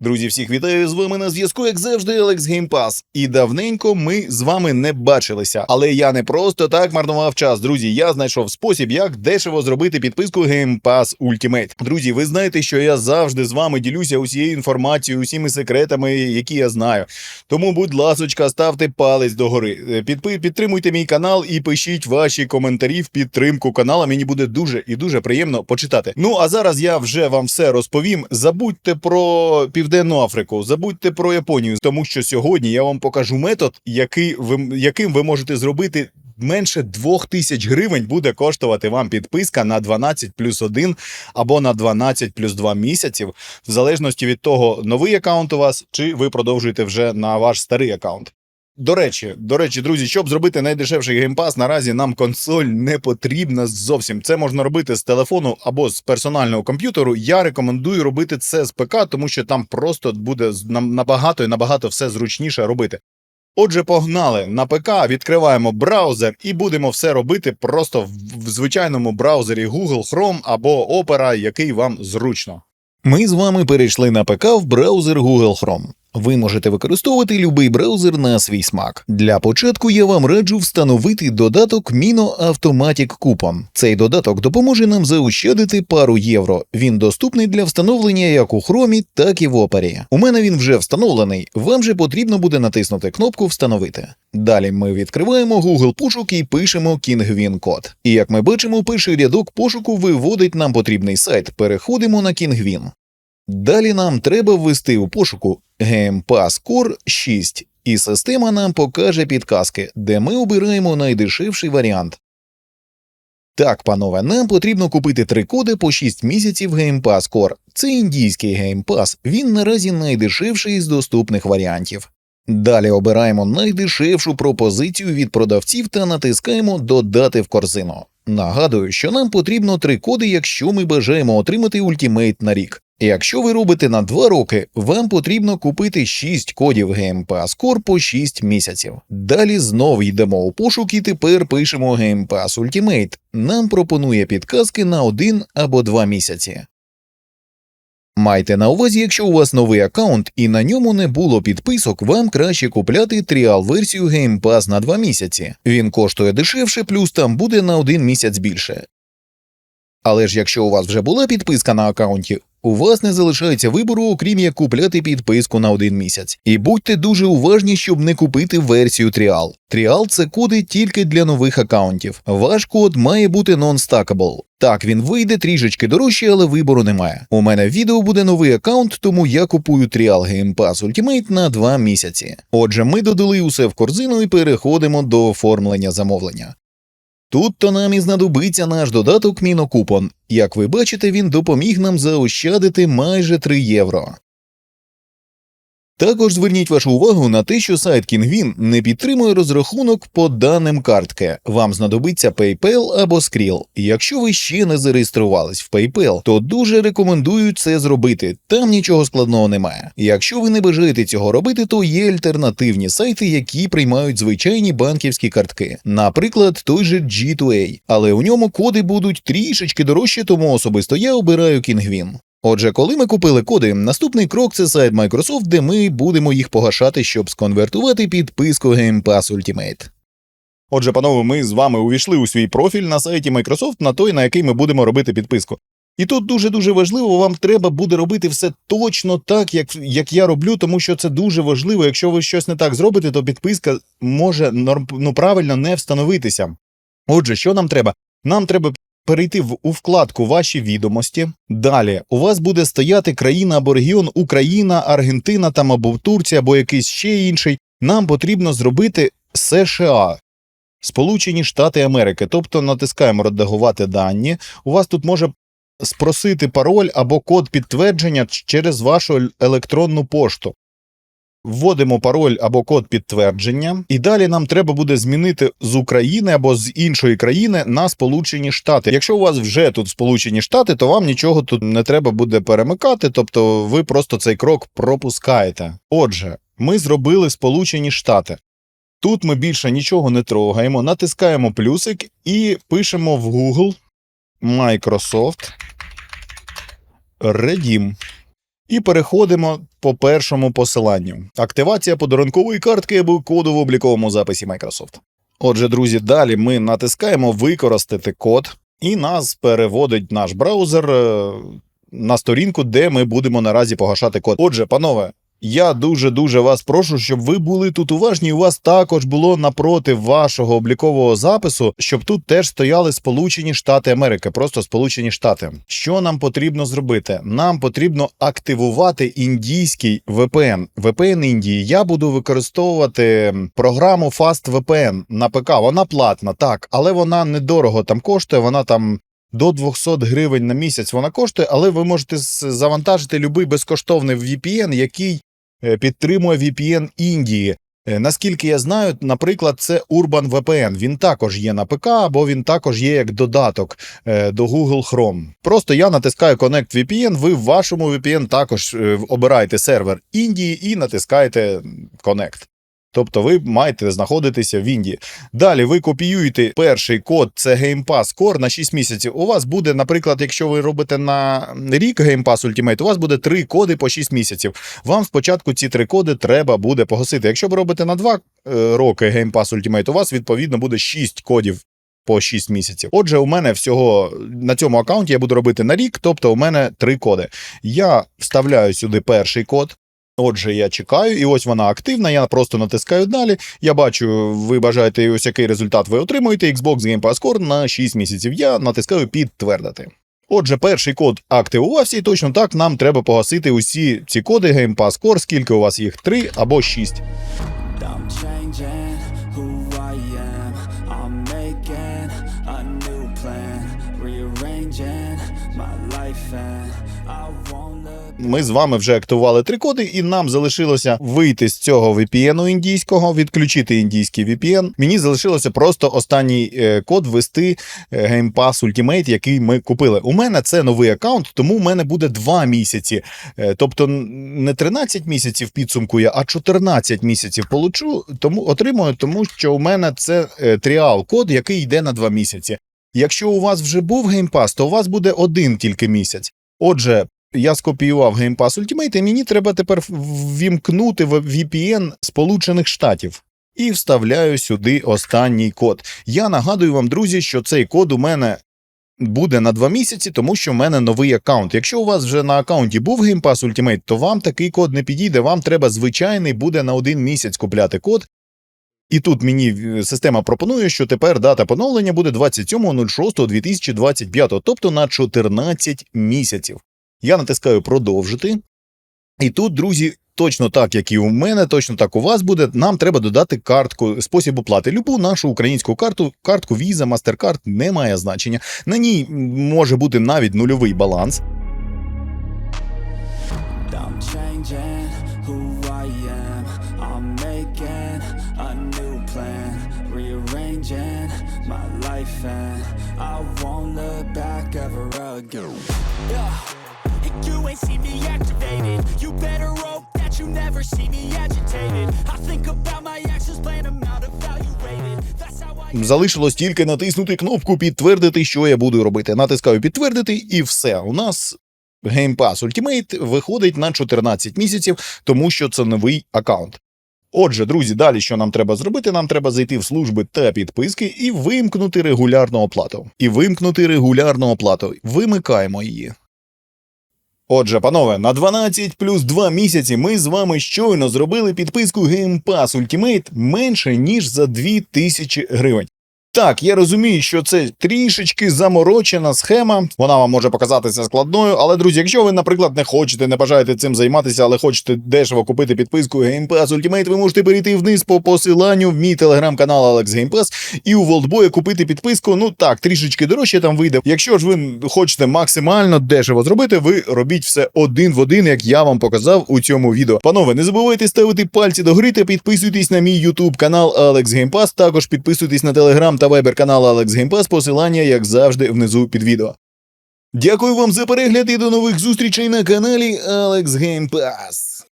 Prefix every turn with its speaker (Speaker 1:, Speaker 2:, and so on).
Speaker 1: Друзі, всіх вітаю з вами на зв'язку, як завжди, Алекс Геймпас. І давненько ми з вами не бачилися. Але я не просто так марнував час. Друзі, я знайшов спосіб, як дешево зробити підписку Game Pass Ultimate. Друзі, ви знаєте, що я завжди з вами ділюся усією інформацією, усіми секретами, які я знаю. Тому, будь ласочка, ставте палець догори. Е, Підпи- підтримуйте мій канал і пишіть ваші коментарі в підтримку канала. Мені буде дуже і дуже приємно почитати. Ну а зараз я вже вам все розповім. Забудьте про Південну Африку, забудьте про Японію, тому що сьогодні я вам покажу метод, який ви, яким ви можете зробити. Менше 2000 гривень буде коштувати вам підписка на 12 плюс 1 або на 12 плюс 2 місяців, в залежності від того, новий аккаунт у вас, чи ви продовжуєте вже на ваш старий аккаунт. До речі, до речі, друзі, щоб зробити найдешевший геймпас, наразі нам консоль не потрібна зовсім. Це можна робити з телефону або з персонального комп'ютеру. Я рекомендую робити це з ПК, тому що там просто буде набагато і набагато все зручніше робити. Отже, погнали на ПК, відкриваємо браузер і будемо все робити просто в звичайному браузері Google Chrome або Opera, який вам зручно. Ми з вами перейшли на ПК в браузер Google Chrome. Ви можете використовувати будь-який браузер на свій смак. Для початку я вам раджу встановити додаток Mino Automatic Coupon. Цей додаток допоможе нам заощадити пару євро. Він доступний для встановлення як у Chrome, так і в Opera. У мене він вже встановлений. Вам же потрібно буде натиснути кнопку Встановити. Далі ми відкриваємо Google пошук і пишемо Kingwin код. І як ми бачимо, перший рядок пошуку виводить нам потрібний сайт. Переходимо на Kingwin. Далі нам треба ввести у пошуку Pass Core 6, і система нам покаже підказки, де ми обираємо найдешевший варіант. Так, панове, нам потрібно купити три коди по 6 місяців Game Pass Core. Це індійський Game Pass, він наразі найдешевший з доступних варіантів. Далі обираємо найдешевшу пропозицію від продавців та натискаємо Додати в корзину. Нагадую, що нам потрібно три коди, якщо ми бажаємо отримати ультимейт на рік. Якщо ви робите на 2 роки, вам потрібно купити 6 кодів Game Pass Core по 6 місяців. Далі знов йдемо у пошук і тепер пишемо Game Pass Ultimate. Нам пропонує підказки на 1 або 2 місяці. Майте на увазі, якщо у вас новий аккаунт і на ньому не було підписок, вам краще купляти тріал-версію Game Pass на 2 місяці. Він коштує дешевше, плюс там буде на 1 місяць більше. Але ж якщо у вас вже була підписка на аккаунті, у вас не залишається вибору, окрім як купляти підписку на один місяць. І будьте дуже уважні, щоб не купити версію Тріал. Тріал це коди тільки для нових аккаунтів. Ваш код має бути non-stackable. Так, він вийде трішечки дорожче, але вибору немає. У мене в відео буде новий аккаунт, тому я купую Trial Game Pass Ultimate на 2 місяці. Отже, ми додали усе в корзину і переходимо до оформлення замовлення. Тут то нам і знадобиться наш додаток Мінокупон. Як ви бачите, він допоміг нам заощадити майже 3 євро. Також зверніть вашу увагу на те, що сайт Kingwin не підтримує розрахунок по даним картки. Вам знадобиться PayPal або Skrill. Якщо ви ще не зареєструвались в PayPal, то дуже рекомендую це зробити. Там нічого складного немає. Якщо ви не бажаєте цього робити, то є альтернативні сайти, які приймають звичайні банківські картки, наприклад, той же G2A. Але у ньому коди будуть трішечки дорожчі, тому особисто я обираю Kingwin. Отже, коли ми купили коди, наступний крок це сайт Microsoft, де ми будемо їх погашати, щоб сконвертувати підписку Game Pass Ultimate. Отже, панове, ми з вами увійшли у свій профіль на сайті Microsoft на той, на який ми будемо робити підписку. І тут дуже дуже важливо, вам треба буде робити все точно так, як, як я роблю, тому що це дуже важливо. Якщо ви щось не так зробите, то підписка може ну, правильно не встановитися. Отже, що нам треба? Нам треба перейти в у вкладку Ваші відомості. Далі у вас буде стояти країна або регіон Україна, Аргентина там або Турція, або якийсь ще інший. Нам потрібно зробити США. Сполучені Штати Америки, тобто натискаємо редагувати дані. У вас тут може спросити пароль або код підтвердження через вашу електронну пошту. Вводимо пароль або код підтвердження, і далі нам треба буде змінити з України або з іншої країни на Сполучені Штати. Якщо у вас вже тут Сполучені Штати, то вам нічого тут не треба буде перемикати, тобто ви просто цей крок пропускаєте. Отже, ми зробили Сполучені Штати. Тут ми більше нічого не трогаємо, натискаємо плюсик і пишемо в Google Microsoft Redeem. І переходимо по першому посиланню: активація подарункової картки або коду в обліковому записі Microsoft. Отже, друзі, далі ми натискаємо використати код, і нас переводить наш браузер е, на сторінку, де ми будемо наразі погашати код. Отже, панове. Я дуже дуже вас прошу, щоб ви були тут уважні. У вас також було напроти вашого облікового запису, щоб тут теж стояли Сполучені Штати Америки, просто Сполучені Штати. Що нам потрібно зробити? Нам потрібно активувати індійський VPN. VPN Індії. Я буду використовувати програму FastVPN на ПК. Вона платна, так, але вона недорого там коштує. Вона там до 200 гривень на місяць вона коштує, але ви можете завантажити будь-який безкоштовний VPN, який підтримує VPN Індії. Е, Наскільки я знаю, наприклад, це Urban VPN. Він також є на ПК, або він також є як додаток е, до Google Chrome. Просто я натискаю Connect VPN, ви в вашому VPN також е, обираєте сервер Індії і натискаєте Connect. Тобто ви маєте знаходитися в Індії. Далі ви копіюєте перший код, це Game Pass Core на 6 місяців. У вас буде, наприклад, якщо ви робите на рік Game Pass Ultimate, у вас буде 3 коди по 6 місяців. Вам спочатку ці 3 коди треба буде погасити. Якщо ви робите на 2 роки Game Pass Ultimate, у вас відповідно буде 6 кодів. По 6 місяців. Отже, у мене всього на цьому аккаунті я буду робити на рік, тобто у мене три коди. Я вставляю сюди перший код. Отже, я чекаю, і ось вона активна. Я просто натискаю далі. Я бачу, ви бажаєте ось який результат ви отримуєте. Xbox Game Pass Core на 6 місяців. Я натискаю підтвердити. Отже, перший код активувався, і точно так нам треба погасити усі ці коди Game Pass Core, скільки у вас їх 3 або 6. Ми з вами вже активували три коди, і нам залишилося вийти з цього VPN індійського, відключити індійський VPN. Мені залишилося просто останній е, код ввести е, Game Pass Ultimate, який ми купили. У мене це новий аккаунт, тому у мене буде два місяці. Е, Тобто не 13 місяців підсумку я, а 14 місяців получу, тому отримую, тому що у мене це е, тріал код, який йде на два місяці. Якщо у вас вже був Pass, то у вас буде один тільки місяць. Отже, я скопіював Game Pass Ultimate, і мені треба тепер ввімкнути в VPN Сполучених Штатів. І вставляю сюди останній код. Я нагадую вам, друзі, що цей код у мене буде на два місяці, тому що в мене новий аккаунт. Якщо у вас вже на аккаунті був Game Pass Ultimate, то вам такий код не підійде. Вам треба звичайний буде на один місяць купляти код. І тут мені е, система пропонує, що тепер дата поновлення буде 27.06.2025, тобто на 14 місяців. Я натискаю продовжити. І тут, друзі, точно так, як і у мене, точно так у вас буде. Нам треба додати картку, спосіб оплати. Любу нашу українську карту, картку Visa, MasterCard не має значення. На ній може бути навіть нульовий баланс.
Speaker 2: My life, and I won't look back ever again.
Speaker 3: Yeah. You ain't see me activated. You better hope that you never see me agitated. I think about my actions, plan them out, evaluated.
Speaker 1: Залишилось тільки натиснути кнопку підтвердити, що я буду робити. Натискаю підтвердити, і все. У нас Game Pass Ultimate виходить на 14 місяців, тому що це новий аккаунт. Отже, друзі, далі що нам треба зробити? Нам треба зайти в служби та підписки і вимкнути регулярну оплату. І вимкнути регулярну оплату. Вимикаємо її. Отже, панове, на 12 плюс 2 місяці ми з вами щойно зробили підписку Game Pass Ultimate менше ніж за 2000 гривень. Так, я розумію, що це трішечки заморочена схема. Вона вам може показатися складною. Але, друзі, якщо ви, наприклад, не хочете, не бажаєте цим займатися, але хочете дешево купити підписку Game Pass Ultimate, ви можете перейти вниз по посиланню в мій телеграм-канал Alex Game Pass і у Волтбоя купити підписку. Ну так, трішечки дорожче там вийде. Якщо ж ви хочете максимально дешево зробити, ви робіть все один в один, як я вам показав у цьому відео. Панове, не забувайте ставити пальці догори та підписуйтесь на мій YouTube канал Alex Game Pass. Також підписуйтесь на телеграм та вайбер канал Game Pass. Посилання, як завжди, внизу під відео. Дякую вам за перегляд і до нових зустрічей на каналі Game Pass.